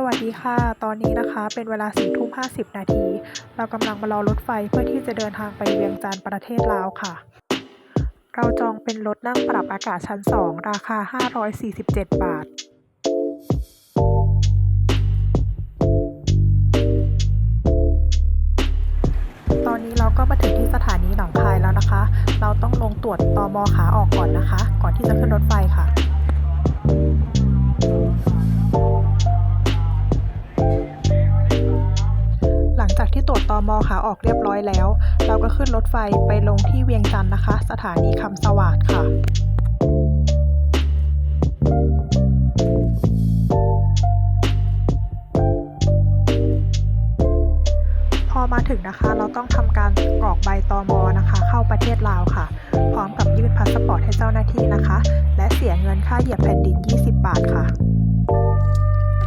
สวัสดีค่ะ ตอนนี้นะคะเป็นเวลา4ทุ่ม50นาที เรากำลังมารอรถไฟเพื่อที่จะเดินทางไปเวียงจันทร์ประเทศลาวค่ะ เราจองเป็นรถนั่งปรับอากาศชั้น2ราคา 547 บาท ตอนนี้เราก็มาถึงที่สถานีหนองคายแล้วนะคะ เราต้องลงตรวจตอมอขาออกก่อนนะคะ ก่อนที่จะขึ้นรถไฟค่ะ ขาออกเรียบร้อยแล้ว เราก็ขึ้นรถไฟไปลงที่เวียงจันทร์นะคะ สถานีคำสวัสดค่ะพอมาถึงนะคะเราต้องทำการกรอกใบตอมอนะคะ เข้าประเทศลาวค่ะ พร้อมกับยื่นพาสปอร์ตให้เจ้าหน้าที่นะคะ และเสียเงินค่าเหยียบแผ่นดิน 20 บาทค่ะ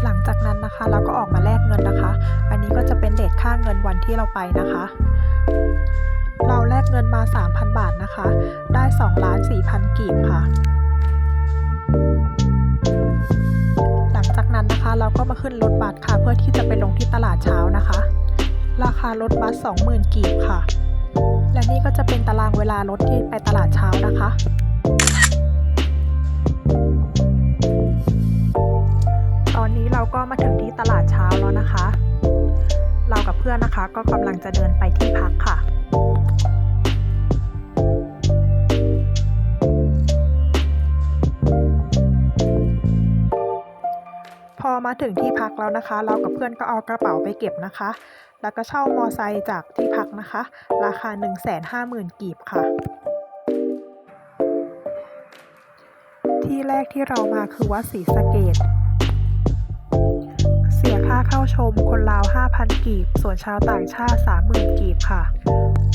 หลังจากนั้นนะคะ เราก็ออกมาแลกเงินนะคะ อันนี้ก็จะเป็นเดทค่าเงินวันที่เราไปนะคะ เราแลกเงินมา 3,000 บาทนะคะ ได้2ล้าน4,000กีบค่ะ หลังจากนั้นนะคะเราก็มาขึ้นรถบัสค่ะ เพื่อที่จะไปลงที่ตลาดเช้านะคะ ราคารถบัส20,000กีบค่ะ และนี่ก็จะเป็นตารางเวลารถที่ไปตลาดเช้านะคะ ก็กำลังจะเดินไปที่พักค่ะพอมาถึงที่พักแล้วนะคะ เรากับเพื่อนก็เอากระเป๋าไปเก็บนะคะ แล้วก็เช่ามอไซค์จากที่พักนะคะ ราคา 150,000กีบค่ะ ที่แรกที่เรามาคือวัดศรีสะเกด ค่าเข้าชมคนลาว 5,000 กีบ ส่วนชาวต่างชาติ 30,000 กีบค่ะ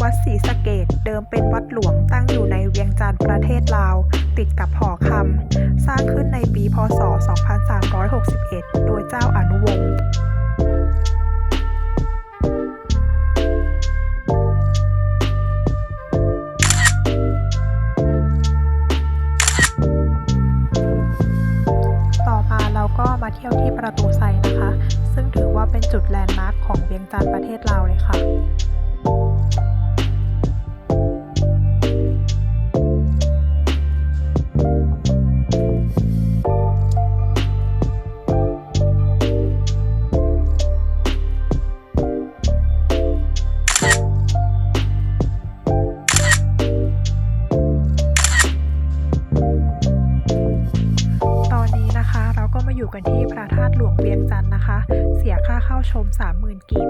วัดศรีสะเกดเดิมเป็นวัดหลวงตั้งอยู่ในเวียงจันทร์ประเทศลาว ติดกับหอคำ สร้างขึ้นในปีพศ 2361 โดยเจ้าอนุวงศ์ต่อมาเราก็มาเที่ยวที่ประตู เป็นจุดแลนด์มาร์คของเวียงจันทร์ประเทศลาวเลยค่ะ ชม 30,000 กิ